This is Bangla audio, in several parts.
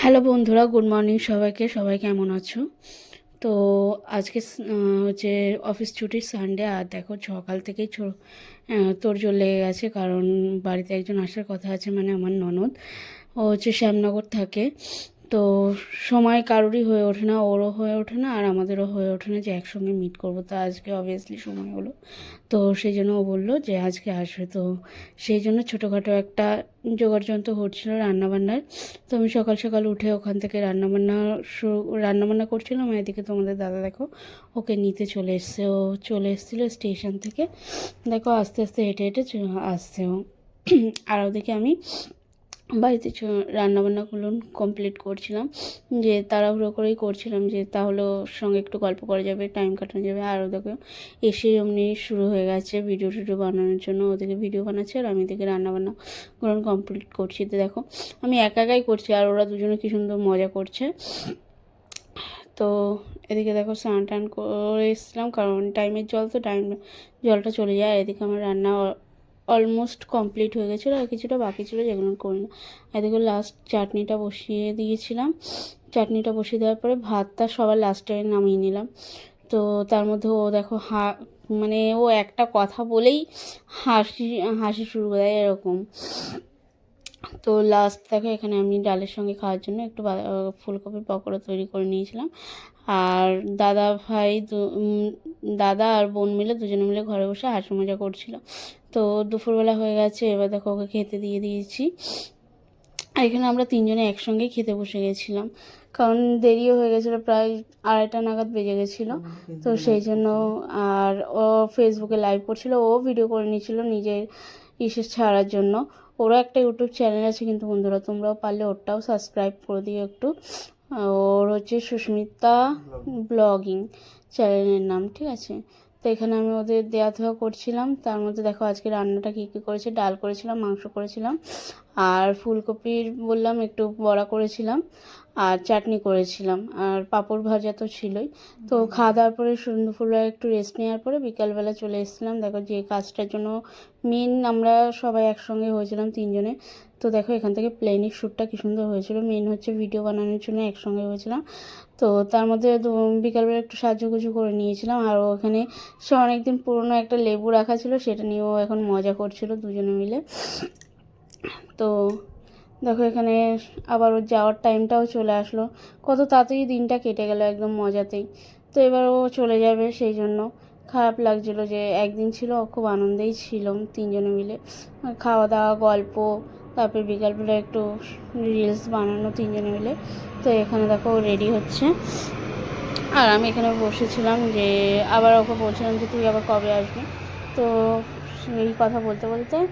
হ্যালো বন্ধুরা, গুড মর্নিং সবাইকে। সবাই কেমন আছো? তো আজকে হচ্ছে অফিস ছুটির সানডে আর দেখো সকাল থেকেই তোর জোর লেগে গেছে, কারণ বাড়িতে একজন আসার কথা আছে মানে আমার ননদ। ও হচ্ছে শ্যামনগর থাকে। তো সময় কারোরই হয়ে ওঠে না, ওরও হয়ে ওঠে না, আর আমাদেরও হয়ে ওঠে না যে একসঙ্গে মিট করব। তো আজকে অবভিয়াসলি সময় হলো। তো সেই জন্য ও বলল যে আজকে আসবে। তো সেই জন্য ছোটোখাটো একটা জোগাড়যন্ত্র হচ্ছিল রান্নাবান্নার। তো আমি সকাল সকাল উঠে ওখান থেকে রান্নাবান্না শুরু রান্নাবান্না করছিলাম। এদিকে তোমাদের দাদা দেখো, ওকে নিতে চলে এসছে। ও চলে এসেছিল স্টেশন থেকে। দেখো আস্তে আস্তে হেঁটে হেঁটে আসছে ও। আর ওদিকে আমি বাড়িতে রান্নাবান্নাগুলো কমপ্লিট করছিলাম। যে তাড়াহুড়ো করেই করছিলাম যে তাহলে ওর সঙ্গে একটু গল্প করা যাবে টাইম কাটানো যাবে। আর ওদেরকে এসে অমনি শুরু হয়ে গেছে ভিডিও টিডিও বানানোর জন্য। ওদিকে ভিডিও বানাচ্ছে আর আমি এদিকে রান্নাবান্নাগুলো কমপ্লিট করছি। তো দেখো, আমি একা একাই করছি আর ওরা দুজনে কি সুন্দর মজা করছে। তো এদিকে দেখো স্নান টান করে এসেছিলাম, কারণ টাইমের জল তো টাইম জলটা চলে যায়। এদিকে আমার রান্না অলমোস্ট কমপ্লিট হয়ে গেছিল আর কিছুটা বাকি ছিল যেগুলো করি না এদিকে লাস্ট চাটনিটা বসিয়ে দিয়েছিলাম। চাটনিটা বসিয়ে দেওয়ার পরে ভাতটা সবার লাস্টে নামিয়ে নিলাম। তো তার মধ্যে ও দেখো হা মানে ও একটা কথা বলেই হাসি হাসি শুরু করে দেয় এরকম। তো লাস্ট দেখো এখানে আমি ডালের সঙ্গে খাওয়ার জন্য একটু ফুলকপির পকোড়া তৈরি করে নিয়েছিলাম। আর দাদা ভাই দাদা আর বোন মিলে দুজনে মিলে ঘরে বসে হাসি মজা করছিল। তো দুপুরবেলা হয়ে গেছে এবার দেখো ওকে খেতে দিয়ে দিয়েছি। আর এখানে আমরা তিনজনে একসঙ্গেই খেতে বসে গেছিলাম। কারণ দেরিও হয়ে গেছিল প্রায় আড়াইটা নাগাদ বেজে গেছিল। তো সেই জন্য আর ও ফেসবুকে লাইভ করছিল ও ভিডিও করে নিয়েছিল নিজের ইসে ছাড়ার জন্য। ওরও একটা ইউটিউব চ্যানেল আছে কিন্তু বন্ধুরা তোমরাও পারলে ওরটাও সাবস্ক্রাইব করে দিও একটু। ওর হচ্ছে সুস্মিতা ব্লগিং চ্যানেলের নাম ঠিক আছে? তো এখানে আমি ওদের দেওয়া থেওয়া করছিলাম। তার মধ্যে দেখো আজকে রান্নাটা কী কী করেছে? ডাল করেছিলাম মাংস করেছিলাম আর ফুলকপির বললাম একটু বড়া করেছিলাম আর চাটনি করেছিলাম আর পাঁপড় ভাজা তো ছিলই। তো খাওয়া দাওয়ার পরে সন্ধ্যেবেলা একটু রেস্ট নেওয়ার পরে বিকালবেলা চলে এসেছিলাম। দেখো যে কাজটার জন্য মেন আমরা সবাই একসঙ্গে হয়েছিলাম তিনজনে। তো দেখো, এখান থেকে প্লেনের শ্যুটটা কী সুন্দর হয়েছিল। মেন হচ্ছে ভিডিও বানানোর জন্য একসঙ্গে হয়েছিলাম। তো তার মধ্যে বিকালবেলা একটু সাজুগুজু করে নিয়েছিলাম। আর ওখানে সে অনেকদিন পুরনো একটা লেবু রাখা ছিল, সেটা নিয়েও এখন মজা করছিল দুজনে মিলে। তো দেখো, এখানে আবার ওর যাওয়ার টাইমটাও চলে আসলো। কত তাড়াতাড়ি দিনটা কেটে গেল একদম মজাতেই। তো এবার ও চলে যাবে সেই জন্য। খারাপ লাগছিল যে একদিন ছিল খুব আনন্দেই ছিলাম তিনজনে মিলে। খাওয়া দাওয়া গল্প তারপর বিকালবেলা একটু রিলস বানানো তিনজনে মিলে। তো এখানে দেখো রেডি হচ্ছে। আর আমি এখানে বসেছিলাম যে, আবার ওকে বলছিলাম যে, তুই আবার কবে আসবি? তো এই কথা বলতে বলতে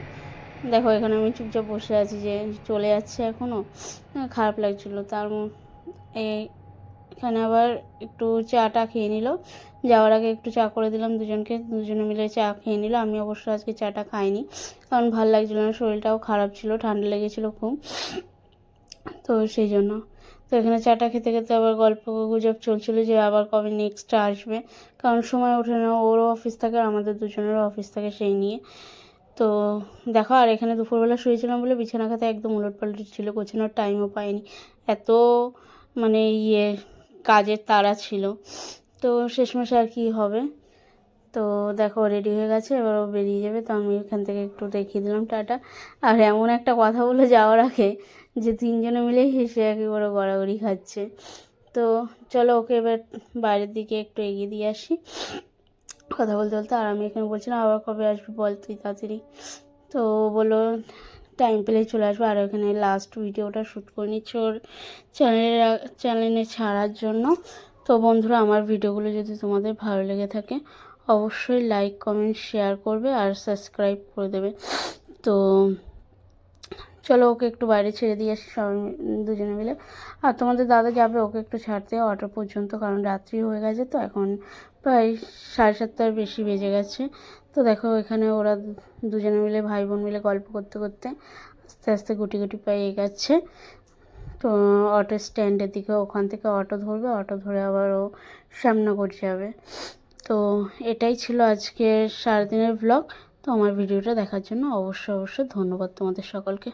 দেখো এখানে আমি চুপচাপ বসে আছি যে, চলে যাচ্ছে এখনও খারাপ লাগছিল। তার এই- এখানে আবার একটু চাটা খেয়ে নিল। যাওয়ার আগে একটু চা করে দিলাম দুজনকে। দুজনে মিলে চা খেয়ে নিল। আমি অবশ্য আজকে চাটা খাইনি, কারণ ভালো লাগছিল না, শরীরটাও খারাপ ছিল, ঠান্ডা লেগেছিলো খুব। তো সেই জন্য। তো এখানে চাটা খেতে খেতে আবার গল্প গুজব চলছিল যে আবার কবে নেক্সট আসবে। কারণ সময় ওঠে না, ওরও অফিস থাকে আর আমাদের দুজনেরও অফিস থাকে সেই নিয়ে। তো দেখো, আর এখানে দুপুরবেলা শুয়েছিলাম বলে বিছানা খাতে একদম উলট পালট ছিল, গোছানোর টাইমও পাইনি। এত মানে ইয়ে কাজের তাড়া ছিল। তো শেষমেশ আর কি হবে? তো দেখো রেডি হয়ে গেছে, এবার ও বেরিয়ে যাবে। তো আমি এখান থেকে একটু দেখিয়ে দিলাম টাটা। আর এমন একটা কথা বলে যাওয়ার আগে যে তিনজনে মিলেই হেসে একেবারে গড়াগড়ি খাচ্ছে। তো চলো, ওকে এবার বাইরের দিকে একটু এগিয়ে দিয়ে আসি। কথা বলতে বলতে আর আমি এখানে বলছিলাম, আবার কবে আসবি বল তুই তাড়াতাড়ি। তো বলল টাইম পেলেই চলে আসব। আর ওখানে লাস্ট ভিডিওটা শ্যুট করে নিচ্ছি ওর চ্যানেলে চ্যানেলে ছাড়ার জন্য। তো বন্ধুরা, আমার ভিডিওগুলো যদি তোমাদের ভালো লেগে থাকে, অবশ্যই লাইক কমেন্ট শেয়ার করবে আর সাবস্ক্রাইব করে দেবে। তো চলো, ওকে একটু বাইরে ছেড়ে দিয়ে আসি সবাই দুজনে মিলে। আর তোমাদের দাদা যাবে, ওকে একটু ছাড়তে, অটো পর্যন্ত, কারণ রাত্রি হয়ে গেছে তো, এখন প্রায় সাড়ে সাতটার বেশি বেজে গেছে। তো দেখো, এখানে ওরা দুজনে মিলে ভাই বোন মিলে গল্প করতে করতে আস্তে আস্তে গুটি গুটি পায়ে এগাচ্ছে। তো অটো স্ট্যান্ডের দিকে, ওখান থেকে অটো ধরবে, অটো ধরে আবার ও শ্যামনগর যাবে। তো এটাই ছিল আজকের সারাদিনের ব্লগ তো আমার ভিডিওটা দেখার জন্য অবশ্যই অবশ্যই ধন্যবাদ তোমাদের সকলকে।